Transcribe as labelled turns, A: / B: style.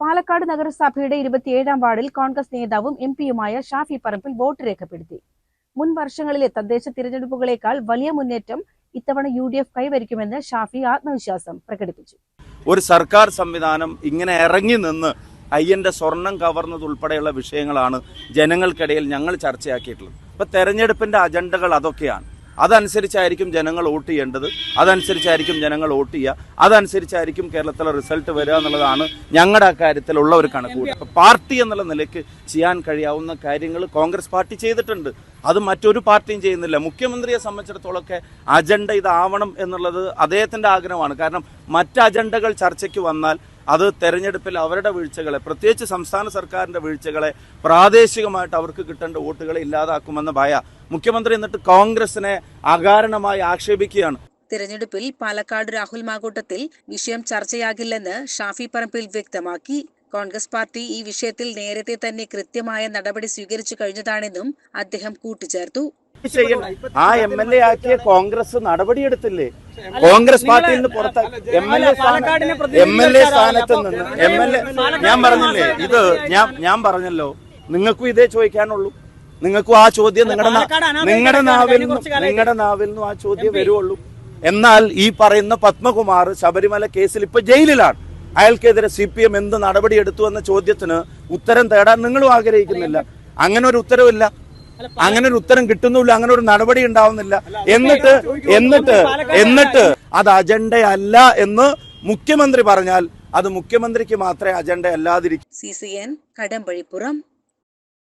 A: പാലക്കാട് നഗരസഭയുടെ ഇരുപത്തിയേഴാം വാർഡിൽ കോൺഗ്രസ് നേതാവും എം പിയുമായ ഷാഫി പറമ്പിൽ വോട്ട് രേഖപ്പെടുത്തി. മുൻ വർഷങ്ങളിലെ തദ്ദേശ തിരഞ്ഞെടുപ്പുകളേക്കാൾ വലിയ മുന്നേറ്റം ഇത്തവണ യു ഡി എഫ് കൈവരിക്കുമെന്ന് ഷാഫി ആത്മവിശ്വാസം പ്രകടിപ്പിച്ചു.
B: ഒരു സർക്കാർ സംവിധാനം ഇങ്ങനെ ഇറങ്ങി നിന്ന് അയ്യന്റെ സ്വർണം കവർന്നതുൾപ്പെടെയുള്ള വിഷയങ്ങളാണ് ജനങ്ങൾക്കിടയിൽ ഞങ്ങൾ ചർച്ചയാക്കിയിട്ടുള്ളത്. ഇപ്പൊ തെരഞ്ഞെടുപ്പിന്റെ അജണ്ടകൾ അതൊക്കെയാണ്. അതനുസരിച്ചായിരിക്കും ജനങ്ങൾ വോട്ട് ചെയ്യേണ്ടത് അതനുസരിച്ചായിരിക്കും ജനങ്ങൾ വോട്ട് ചെയ്യുക അതനുസരിച്ചായിരിക്കും കേരളത്തിലെ റിസൾട്ട് വരിക എന്നുള്ളതാണ് ഞങ്ങളുടെ കാര്യത്തിലുള്ള ഒരു കണക്കുകൂടി അപ്പോൾ പാർട്ടി എന്നുള്ള നിലയ്ക്ക് ചെയ്യാൻ കഴിയാവുന്ന കാര്യങ്ങൾ കോൺഗ്രസ് പാർട്ടി ചെയ്തിട്ടുണ്ട്. അത് മറ്റൊരു പാർട്ടിയും ചെയ്യുന്നില്ല. മുഖ്യമന്ത്രിയെ സംബന്ധിച്ചിടത്തോളമൊക്കെ അജണ്ട ഇതാവണം എന്നുള്ളത് അദ്ദേഹത്തിന്റെ ആഗ്രഹമാണ്. കാരണം മറ്റ് അജണ്ടകൾ ചർച്ചയ്ക്ക് വന്നാൽ അത് തെരഞ്ഞെടുപ്പിൽ അവരുടെ വീഴ്ചകളെ പ്രത്യേകിച്ച് സംസ്ഥാന സർക്കാരിന്റെ വീഴ്ചകളെ പ്രാദേശികമായിട്ട് അവർക്ക് കിട്ടേണ്ട വോട്ടുകളെ ഇല്ലാതാക്കുമെന്ന ഭയ മുഖ്യമന്ത്രി എന്നിട്ട് കോൺഗ്രസിനെ അകാരണമായി ആക്ഷേപിക്കുകയാണ്.
C: തിരഞ്ഞെടുപ്പിൽ പാലക്കാട് രാഹുൽ മാകൂട്ടത്തിൽ വിഷയം ചർച്ചയാകില്ലെന്ന് ഷാഫി പറമ്പിൽ വ്യക്തമാക്കി. കോൺഗ്രസ് പാർട്ടി ഈ വിഷയത്തിൽ നേരത്തെ തന്നെ കൃത്യമായ നടപടി സ്വീകരിച്ചു കഴിഞ്ഞതാണെന്നും അദ്ദേഹം കൂട്ടിച്ചേർത്തു.
B: ആ എം എൽ എ ആക്കിയ കോൺഗ്രസ് നടപടിയെടുത്തില്ലേ? കോൺഗ്രസ് പാർട്ടിയിൽ നിന്ന് പുറത്ത് M L A M L A സ്ഥാനത്ത് നിന്ന് എം എൽ എ ഞാൻ പറഞ്ഞില്ലേ ഇത് ഞാൻ ഞാൻ പറഞ്ഞല്ലോ നിങ്ങൾക്കും ഇതേ ചോദിക്കാനുള്ളൂ. നിങ്ങൾക്കും ആ ചോദ്യം നിങ്ങളുടെ നിങ്ങളുടെ നാവിൽ നിന്നും നിങ്ങളുടെ നാവിൽ നിന്നും ആ ചോദ്യം വരുവുള്ളൂ എന്നാൽ ഈ പറയുന്ന പത്മകുമാർ ശബരിമല കേസിൽ ഇപ്പൊ ജയിലിലാണ്. അയാൾക്കെതിരെ സി പി എം എന്ത് നടപടിയെടുത്തു എന്ന ചോദ്യത്തിന് ഉത്തരം തേടാൻ നിങ്ങളും ആഗ്രഹിക്കുന്നില്ല. അങ്ങനെ ഒരു ഉത്തരവില്ല. അങ്ങനെ ഒരു ഉത്തരം കിട്ടുന്നില്ല അങ്ങനെ ഒരു നടപടി ഉണ്ടാവുന്നില്ല. എന്നിട്ട് എന്നിട്ട് എന്നിട്ട് അത് അജണ്ടയല്ല എന്ന് മുഖ്യമന്ത്രി പറഞ്ഞാൽ അത് മുഖ്യമന്ത്രിക്ക് മാത്രമേ അജണ്ട അല്ലാതിരിക്കൂ
C: സി സി എൻ കടമ്പഴിപ്പുറം.